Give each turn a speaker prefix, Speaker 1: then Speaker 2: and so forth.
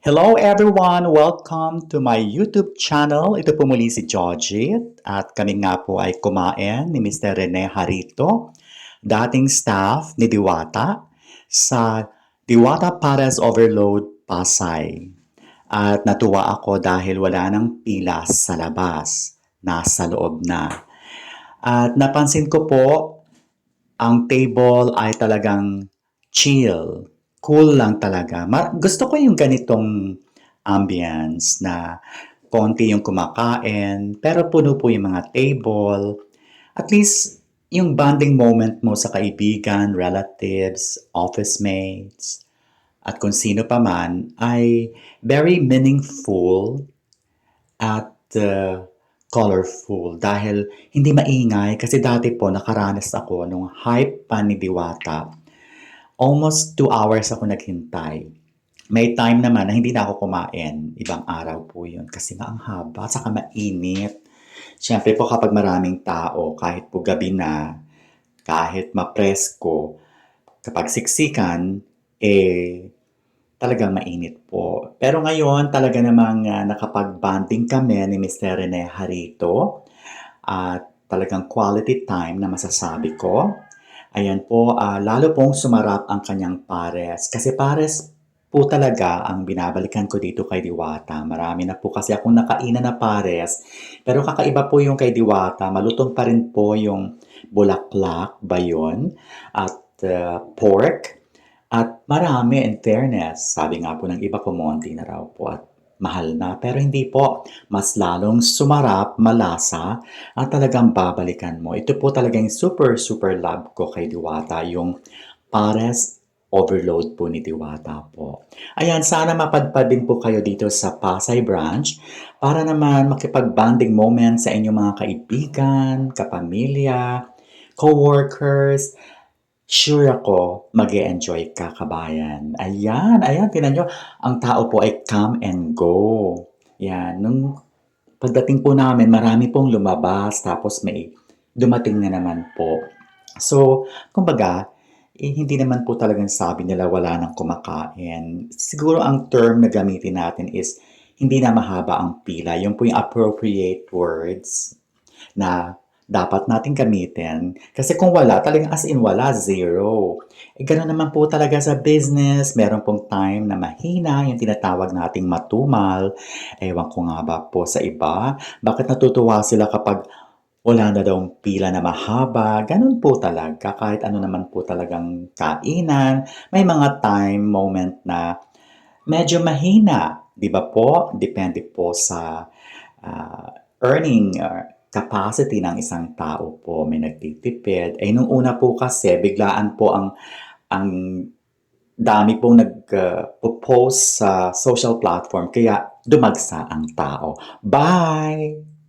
Speaker 1: Hello everyone! Welcome to my YouTube channel. Ito po muli si Georgie at kami nga po ay kumain ni Mr. Rene Harito, dating staff ni Diwata sa Diwata Pares Overload Pasay. At natuwa ako dahil wala nang pila sa labas, nasa loob na. At napansin ko po, ang table ay talagang chill, cool lang talaga. Ma- gusto ko yung ganitong ambience na konti yung kumakain, pero puno po yung mga table. At least, yung bonding moment mo sa kaibigan, relatives, office mates, at kung sino pa man, ay very meaningful at uh, colorful dahil hindi maingay kasi dati po nakaranas ako nung hype pa ni Diwata almost two hours ako naghintay. May time naman na hindi na ako kumain. Ibang araw po yun. Kasi nga ang haba, saka mainit. Siyempre po kapag maraming tao, kahit po gabi na, kahit mapresko, kapag siksikan, eh, talagang mainit po. Pero ngayon, talaga namang uh, nakapag-bonding kami ni Mr. Rene Harito. At talagang quality time na masasabi ko. Ayan po, ah, lalo pong sumarap ang kanyang pares. Kasi pares po talaga ang binabalikan ko dito kay Diwata. Marami na po kasi akong nakainan na pares. Pero kakaiba po yung kay Diwata. Malutong pa rin po yung bulaklak ba yun? At ah, pork. At marami in fairness. Sabi nga po ng iba kumonti na raw po at mahal na. Pero hindi po. Mas lalong sumarap, malasa, at talagang babalikan mo. Ito po talagang super, super love ko kay Diwata. Yung pares overload po ni Diwata po. Ayan, sana mapadpad din po kayo dito sa Pasay branch para naman makipag-bonding moment sa inyong mga kaibigan, kapamilya, co-workers, sure ako mag enjoy ka kabayan. Ayan, ayan, tinan nyo, ang tao po ay come and go. Yan, nung pagdating po namin, marami pong lumabas, tapos may dumating na naman po. So, kumbaga, eh, hindi naman po talagang sabi nila wala nang kumakain. Siguro ang term na gamitin natin is hindi na mahaba ang pila. Yung po yung appropriate words na dapat natin gamitin. Kasi kung wala, talagang as in wala, zero. Eh, gano'n naman po talaga sa business. Meron pong time na mahina, yung tinatawag nating matumal. Ewan ko nga ba po sa iba. Bakit natutuwa sila kapag wala na daw pila na mahaba. Ganun po talaga. Kahit ano naman po talagang kainan. May mga time, moment na medyo mahina. Di ba po? Depende po sa ah, earning uh, capacity ng isang tao po. May nagtitipid. Eh, nung una po kasi, biglaan po ang ang dami pong nag-post sa social platform. Kaya dumagsa ang tao. Bye!